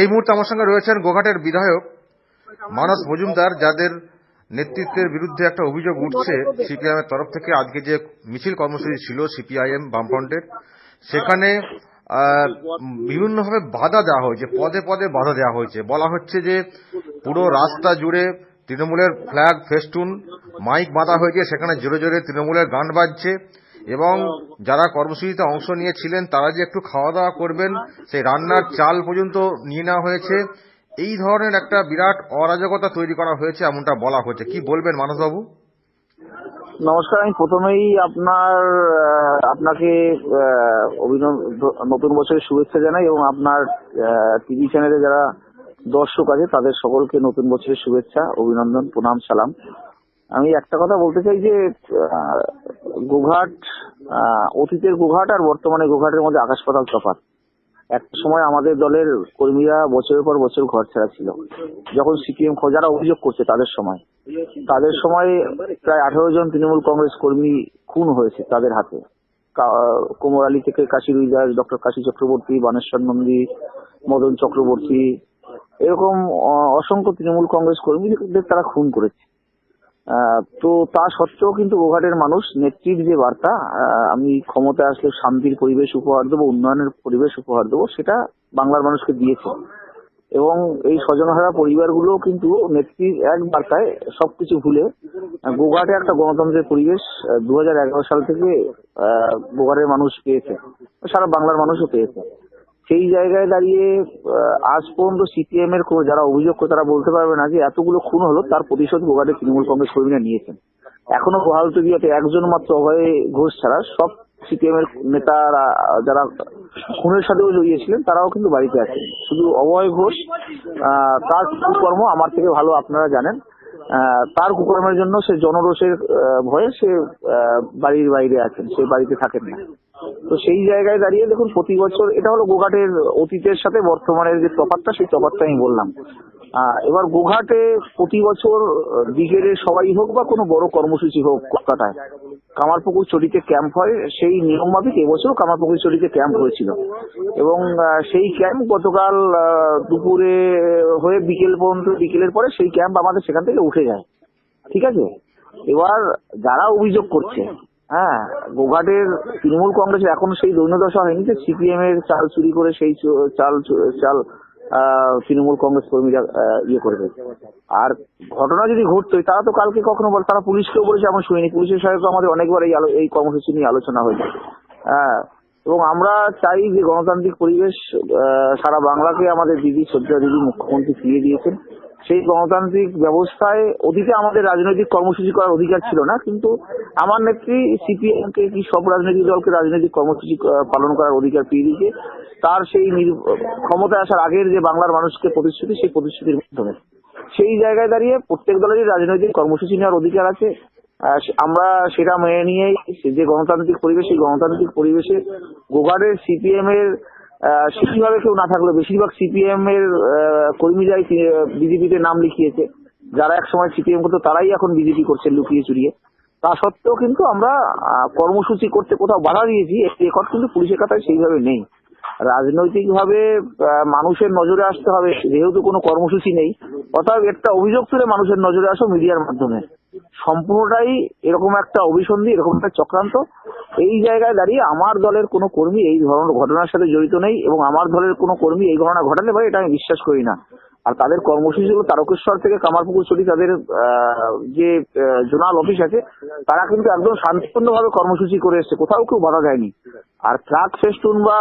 এই মুহূর্তে আমার সঙ্গে রয়েছেন গোঘাটের বিধায়ক মানস মজুমদার, যাদের নেতৃত্বের বিরুদ্ধে একটা অভিযোগ উঠছে সিপিআইএম এর তরফ থেকে। আজকে যে মিছিল কর্মসূচি ছিল সিপিআইএম বামফ্রন্টের, সেখানে বিভিন্নভাবে বাধা দেওয়া হয়েছে, পদে পদে বাধা দেওয়া হয়েছে। বলা হচ্ছে যে পুরো রাস্তা জুড়ে তৃণমূলের ফ্ল্যাগ, ফেস্টুন, মাইক বাঁধা হয়েছে সেখানে জোরে জোরে তৃণমূলের গান বাজছে। এবং যারা কর্মসূচিতে অংশ নিয়েছিলেন, তারা যে একটু খাওয়া দাওয়া করবেন, সেই রান্নার চাল পর্যন্ত নিয়ে নেওয়া হয়েছে। এই ধরনের একটা বিরাট অরাজকতা তৈরি করা হয়েছে, এমনটা বলা হয়েছে। কি বলবেন মানসবাবু? নমস্কার, আমি প্রথমেই আপনার আপনাকে নতুন বছরের শুভেচ্ছা জানাই এবং আপনার টিভি চ্যানেলে যারা দর্শক আছে, তাদের সকলকে নতুন বছরের শুভেচ্ছা, অভিনন্দন, প্রণাম, সালাম। আমি একটা কথা বলতে চাই যে গোঘাট অতীতের গোঘাট আর বর্তমানে গোঘাটের মধ্যে আকাশ পাতাল তফাৎ। একটা সময় আমাদের দলের কর্মীরা বছরের পর বছর ঘর ছাড়া ছিল। যখন সিপিএম যারা অভিযোগ করছে তাদের সময় তাদের সময় প্রায় আঠারো জন তৃণমূল কংগ্রেস কর্মী খুন হয়েছে তাদের হাতে। কোমর আলী থেকে কাশী রুইদাস ডক্টর কাশী চক্রবর্তী, বানেশ্বর নন্দী, মদন চক্রবর্তী, এরকম অসংখ্য তৃণমূল কংগ্রেস কর্মীদের তারা খুন করেছে। তো তা সত্ত্বেও কিন্তু গোঘাটের মানুষ নেত্রীর যে বার্তা আমি ক্ষমতায় আসলে শান্তির পরিবেশ উপহার দেবো, উন্নয়নের পরিবেশ উপহার দেবো, সেটা বাংলার মানুষকে দিয়েছে। এবং এই স্বজনহারা পরিবারগুলো কিন্তু নেত্রীর এক বার্তায় সবকিছু ভুলে গোঘাটে একটা গণতন্ত্রের পরিবেশ দু হাজার এগারো সাল থেকে গোঘাটের মানুষ পেয়েছে। সারা বাংলার মানুষও পেয়েছে। সেই জায়গায় দাঁড়িয়ে আজ পর্যন্ত সিপিএম এর যারা অভিযোগ করে তারা বলতে পারবে না যে এতগুলো খুন হলো, তার প্রতিশোধ গোঘাটের তৃণমূল কংগ্রেস কর্মীরা নিয়েছেন। এখনও বহাল তবিয়াতে একজন মাত্র অভয় ঘোষ ছাড়া সব সিপিএম এর নেতারা, যারা খুনের সাথেও জড়িয়েছিলেন, তারাও কিন্তু বাড়িতে আছেন। শুধু অভয় ঘোষ তার কুকর্ম আমার থেকে ভালো আপনারা জানেন। তার কুকর্মের জন্য সে জনরোষের ভয়ে সে বাড়ির বাইরে আছেন, সে বাড়িতে থাকেন না। তো সেই জায়গায় দাঁড়িয়ে দেখুন, প্রতি বছর এটা হলো গোঘাটের অতীতের সাথে বর্তমানের যে তফাৎটা, সেই তফাৎটা আমি বললাম। এবার গোঘাটে প্রতি বছর বিকেলে সবাই হোক বা কোনো বড় কর্মসূচি হোক কলকাতায়, কামারপুকুর চটিতে ক্যাম্প হয়। সেই নিয়ম মাফিক এবছরও কামারপুকুর চটিতে ক্যাম্প হয়েছিল। এবং সেই ক্যাম্প গতকাল দুপুরে হয়ে বিকেল পর্যন্ত, বিকেলের পরে সেই ক্যাম্প আমাদের সেখান থেকে উঠে যায়। ঠিক আছে? এবার যারা অভিযোগ করছে হ্যাঁ গোঘাটের তৃণমূল কংগ্রেসের এখনও সেই দৈন্যদশা হয়নি যে সিপিএম এর চাল চুরি করে সেই চাল চাল তৃণমূল কংগ্রেস কর্মীরা ইয়ে করবে। আর ঘটনা যদি ঘটতো তারা তো কালকে কখনো বল, তারা পুলিশকেও বলেছে, এমন শুনিনি। পুলিশের সঙ্গে আমাদের অনেকবার এই এই কর্মসূচি নিয়ে আলোচনা হয়েছে। হ্যাঁ এবং আমরা চাই যে গণতান্ত্রিক পরিবেশ সারা বাংলাকে আমাদের দিদি, শ্রদ্ধা দিদি, মুখ্যমন্ত্রী ফিরিয়ে দিয়েছেন। সেই গণতান্ত্রিক ব্যবস্থায় অতীতে আমাদের রাজনৈতিক কর্মসূচি করার অধিকার ছিল না, কিন্তু আমার নেত্রী সিপিএম কে কি সব রাজনৈতিক দলকে রাজনৈতিক কর্মসূচি পালন করার অধিকার পেয়ে দিয়েছে, তার সেই ক্ষমতায় আসার আগের যে বাংলার মানুষকে প্রতিশ্রুতি, সেই প্রতিশ্রুতির মাধ্যমে। সেই জায়গায় দাঁড়িয়ে প্রত্যেক দলেরই রাজনৈতিক কর্মসূচি নেওয়ার অধিকার আছে। আমরা সেটা মেনে নিয়েই যে গণতান্ত্রিক পরিবেশ, সেই গণতান্ত্রিক পরিবেশে গোঘাটের সিপিএম এর আহ, সেইভাবে কেউ না থাকলেও বেশিরভাগ সিপিএম এর কর্মীরাই বিজেপিতে নাম লিখিয়েছে। যারা এক সময় সিপিএম করতো তারাই এখন বিজেপি করছে লুকিয়ে চুরিয়ে। তা সত্ত্বেও কিন্তু আমরা কর্মসূচি করতে কোথাও বাধা দিয়েছি রেকর্ড কিন্তু পুলিশের কাতায় সেইভাবে নেই। রাজনৈতিক ভাবে মানুষের নজরে আসতে হবে যেহেতু কোনো কর্মসূচি নেই অর্থাৎ একটা অভিযোগ তুলে মানুষের নজরে আসো মিডিয়ার মাধ্যমে। সম্পূর্ণটাই এরকম একটা অভিসন্ধি, এরকম একটা চক্রান্ত। এই জায়গায় দাঁড়িয়ে আমার দলের কোনো কর্মী এই ধরনের ঘটনার সাথে জড়িত নেই এবং আমার দলের কোনো কর্মী এই ঘটনা ঘটালে ভাই এটা আমি বিশ্বাস করি না। আর তাদের কর্মসূচি কর্মসূচিগুলো তারকেশ্বর থেকে কামারপুকুর চটি তাদের যে জোনাল অফিস আছে, তারা কিন্তু একদম শান্তিপূর্ণভাবে কর্মসূচি করে এসছে। কোথাও কেউ বাধা দেয়নি। আর ট্রাক ফেস্টুন বা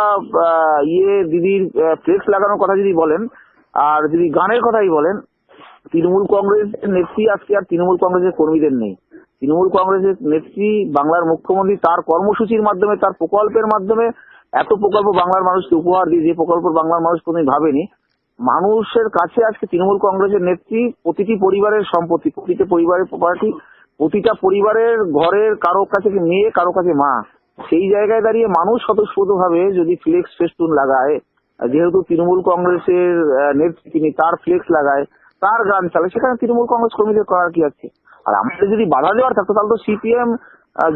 ইয়ে দিদির ফ্লেক্স লাগানোর কথা যদি বলেন, আর যদি গানের কথাই বলেন তৃণমূল কংগ্রেসের নেত্রী আজকে আর তৃণমূল কংগ্রেসের কর্মীদের নেই। তৃণমূল কংগ্রেসের নেত্রী বাংলার মুখ্যমন্ত্রী তার কর্মসূচির মাধ্যমে, তার প্রকল্পের মাধ্যমে এত প্রকল্প বাংলার মানুষকে উপহার দিয়ে, যে প্রকল্প বাংলার মানুষ কোনোদিন ভাবেনি, মানুষের কাছে আজকে তৃণমূল কংগ্রেসের নেত্রী প্রতিটি পরিবারের সম্পত্তি, প্রতিটি পরিবারের প্রপার্টি প্রতিটা পরিবারের ঘরের কারও কাছে মেয়ে, কারও কাছে মা, সেই জায়গায় দাঁড়িয়ে মানুষ স্বতঃস্ফূর্ত ভাবে যদি ফ্লেক্স ফেস্টুন লাগায়, যেহেতু তৃণমূল কংগ্রেসের নেত্রী তিনি তার ফ্লেক্স লাগায় তার গান চালায় সেখানে তৃণমূল কংগ্রেস কর্মীদের করার কি আছে? আর আমাদের যদি বাধা দেওয়ার থাকতো তাহলে তো সিপিএম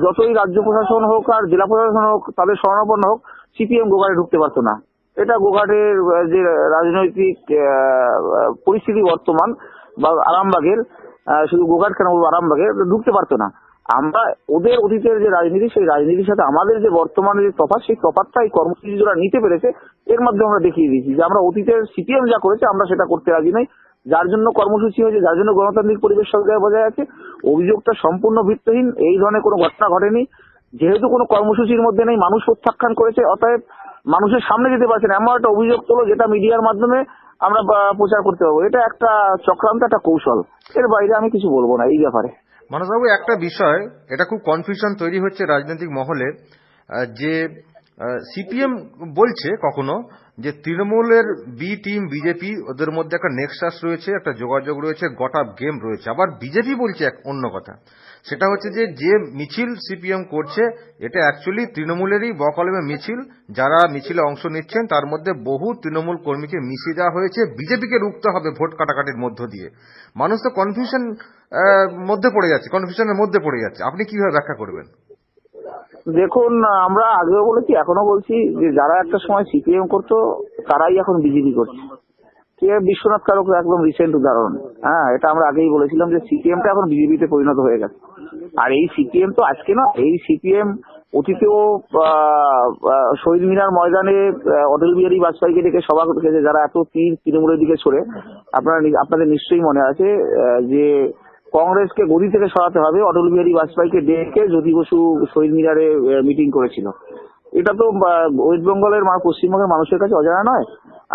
যতই রাজ্য প্রশাসন হোক আর জেলা প্রশাসন হোক, তাদের স্বর্ণাপন্ন হোক, সিপিএম গোগাড়ে ঢুকতে পারতো না। এটা গোঘাটের যে রাজনৈতিক পরিস্থিতি বর্তমান, বা আরামবাগের শুধু গোঘাট কেন বলব, আরামবাগের, ঢুকতে পারতো না। আমরা ওদের অতীতের যে রাজনীতি, সেই রাজনীতির সাথে আমাদের যে বর্তমানে যে তফাৎ, সেই তফাৎটা এই কর্মসূচি যারা নিতে পেরেছে, এর মাধ্যমে আমরা দেখিয়ে দিয়েছি যে আমরা অতীতের সিপিএম যা করেছে, আমরা সেটা করতে রাজি নই। যার জন্য কর্মসূচি হয়েছে, যার জন্য গণতান্ত্রিক পরিবেশ সরকার বজায় আছে। অভিযোগটা সম্পূর্ণ ভিত্তিহীন, এই ধরনের কোনো ঘটনা ঘটেনি। যেহেতু কোনো কর্মসূচির মধ্যে নেই, মানুষ প্রত্যাখ্যান করেছে, অতএব মানুষের সামনে যেতে পারছে না। এমন একটা অভিযোগ তোলো যেটা মিডিয়ার মাধ্যমে আমরা প্রচার করতে পারব। এটা একটা চক্রান্ত, একটা কৌশল। এর বাইরে আমি কিছু বলব না এই ব্যাপারে। মানসবাবু, একটা বিষয়, এটা খুব কনফিউশন তৈরি হচ্ছে রাজনৈতিক মহলে যে সিপিএম বলছে কখনো যে তৃণমূলের বি টিম বিজেপি ওদের মধ্যে একটা নেক্সাস রয়েছে, একটা যোগাযোগ রয়েছে গটা গেম রয়েছে। আবার বিজেপি বলছে এক অন্য কথা। সেটা হচ্ছে যে যে মিছিল সিপিএম করছে, এটা অ্যাকচুয়ালি তৃণমূলেরই বকলমে মিছিল। যারা মিছিলে অংশ নিচ্ছেন, তার মধ্যে বহু তৃণমূল কর্মীকে মিশিয়ে দেওয়া হয়েছে। বিজেপিকে রুখতে হবে ভোট কাটাকাটির মধ্য দিয়ে। মানুষ তো কনফিউশন মধ্যে পড়ে যাচ্ছে কনফিউশনের মধ্যে পড়ে যাচ্ছে। আপনি কীভাবে ব্যাখ্যা করবেন? দেখুন, আমরা আগেও বলেছি এখনও বলছি যে যারা একটা সময় সিপিএম করতো, তারাই এখন বিজেপি করছে। বিশ্বনাথ কারক একদম রিসেন্ট উদাহরণ? হ্যাঁ এটা আমরা আগেই বলেছিলাম যে সিপিএমটা এখন বিজেপিতে পরিণত হয়ে গেছে। আর এই সিপিএম তো আজকে না এই সিপিএম অতীতেও শহীদ মিনার ময়দানে অটল বিহারী বাজপেয়ীকে ডেকে সভা করেছে যারা এত তীর তৃণমূলের দিকে ছড়ে আপনারা আপনাদের নিশ্চয়ই মনে আছে যে কংগ্রেসকে গদি থেকে সরাতে হবে। অটল বিহারী বাজপেয়ীকে ডেকে জ্যোতি বসু, শহীদ মিনারে মিটিং করেছিল। এটা তো ওয়েস্ট বেঙ্গলের পশ্চিমবঙ্গের মানুষের কাছে অজানা নয়।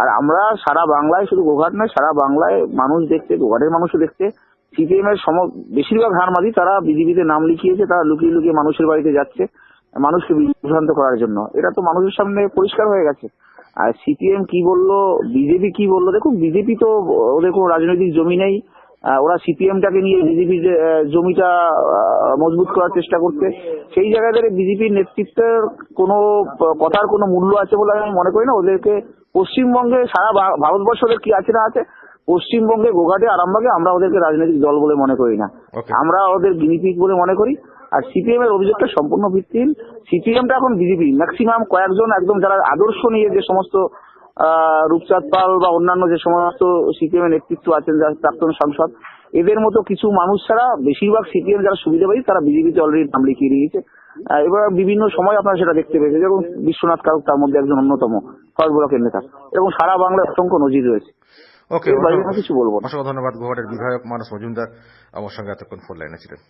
আর আমরা সারা বাংলায় শুধু গোঘাট নয়, সারা বাংলায় মানুষ দেখছে গোঘাটের মানুষও দেখছে সিপিএম এর সম, বেশিরভাগ হারমাদি তারা বিজেপিতে নাম লিখিয়েছে, তারা লুকিয়ে লুকিয়ে মানুষের বাড়িতে যাচ্ছে, মানুষকে বিভ্রান্ত করার জন্য। এটা তো মানুষের সামনে পরিষ্কার হয়ে গেছে। আর সিপিএম কি বলল, বিজেপি কি বলল? দেখুন, বিজেপি তো ওদের কোনো রাজনৈতিক জমি নেই। ওরা সিপিএমটাকে নিয়ে বিজেপি জমিটা মজবুত করার চেষ্টা করছে। সেই জায়গায় দাঁড়িয়ে বিজেপির নেতৃত্বের কোনো কথার কোনো মূল্য আছে বলে আমি মনে করি না। ওদেরকে পশ্চিমবঙ্গে সারা ভারতবর্ষ ওদের কি আছে না আছে পশ্চিমবঙ্গে গোঘাটে আরামবাগে আমরা ওদেরকে রাজনৈতিক দল বলে মনে করি না। আমরা ওদের গিনিপিক বলে মনে করি। আর সিপিএম এর অভিযোগটা সম্পূর্ণ ভিত্তিহীন। সিপিএমটা এখন বিজেপি। ম্যাক্সিমাম কয়েকজন একদম যারা আদর্শ নিয়ে যে সমস্ত রূপচাঁদ পাল বা অন্যান্য যে সমস্ত সিপিএম এর নেতৃত্ব আছেন যারা প্রাক্তন সাংসদ এদের মতো কিছু মানুষ ছাড়া বেশিরভাগ সিপিএম যারা সুবিধাবাদী তারা বিজেপিতে অলরেডি নাম লিখিয়ে দিয়েছে। এবার বিভিন্ন সময় আপনারা সেটা দেখতে পেয়েছেন। যেমন বিশ্বনাথ কারক তার মধ্যে একজন অন্যতম ফরেস্ট ব্লকের নেতা এবং সারা বাংলায় অসংখ্য নজির রয়েছে। ওকে কিছু বলব অসংখ্য ধন্যবাদ গুয়াহাটের বিধায়ক মানস মজুমদার। আমার সঙ্গে এতক্ষণ ফোন লাইনে ছিলেন।